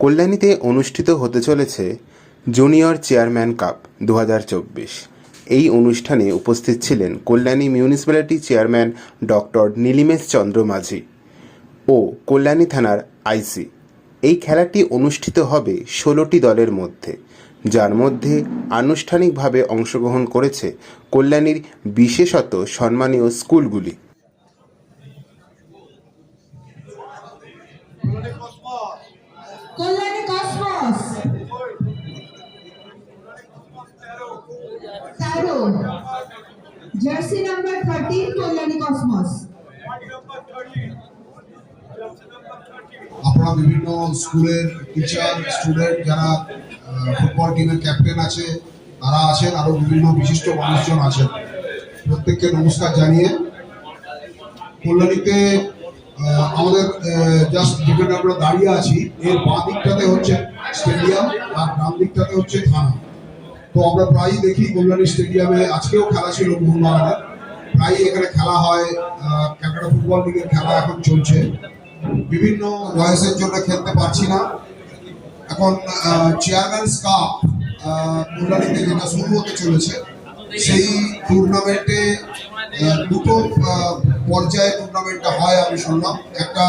কল্যাণীতে অনুষ্ঠিত হতে চলেছে জুনিয়র চেয়ারম্যান কাপ দু হাজার চব্বিশ। এই অনুষ্ঠানে উপস্থিত ছিলেন Kalyani municipality chairman doctor Nilimesh Chandra Majhi ও কল্যাণী থানার আইসি। এই খেলাটি অনুষ্ঠিত হবে ষোলোটি দলের মধ্যে, যার মধ্যে আনুষ্ঠানিকভাবে অংশগ্রহণ করেছে কল্যাণীর বিশেষত সম্মানীয় স্কুলগুলি। কল্যাণী কসমস। তেরো, jersey number thirteen Kalyani Cosmos. আপনারা বিভিন্ন স্কুলের টিচার স্টুডেন্ট যারা ফুটবল টিমের ক্যাপ্টেন আছে, তারা আছেন, আরও বিভিন্ন বিশিষ্ট মানুষজন আছেন। প্রত্যেককে নমস্কার জানিয়ে কল্যাণীতে আমাদের জাস্ট যেখানে আমরা দাঁড়িয়ে আছি এর বাঁ দিকটাতে হচ্ছে স্টেডিয়াম আর ডান দিকটাতে হচ্ছে থানা। তো আমরা প্রায়ই দেখি কল্যাণী স্টেডিয়ামে আজকেও খেলা ছিল মোহনবাগানের প্রায়ই এখানে খেলা হয় আহ, ক্যালকাটা ফুটবল লিগের খেলা এখন চলছে। বিভিন্ন বয়সের জন্য খেলতে পারছি না। এখন চেয়ারম্যানস কাপ কল্যাণীতে যেটা শুরু হতে চলেছে সেই টুর্নামেন্টে দুটো পর্যায়ে টুর্নামেন্টটা হয় আমি শুনলাম। একটা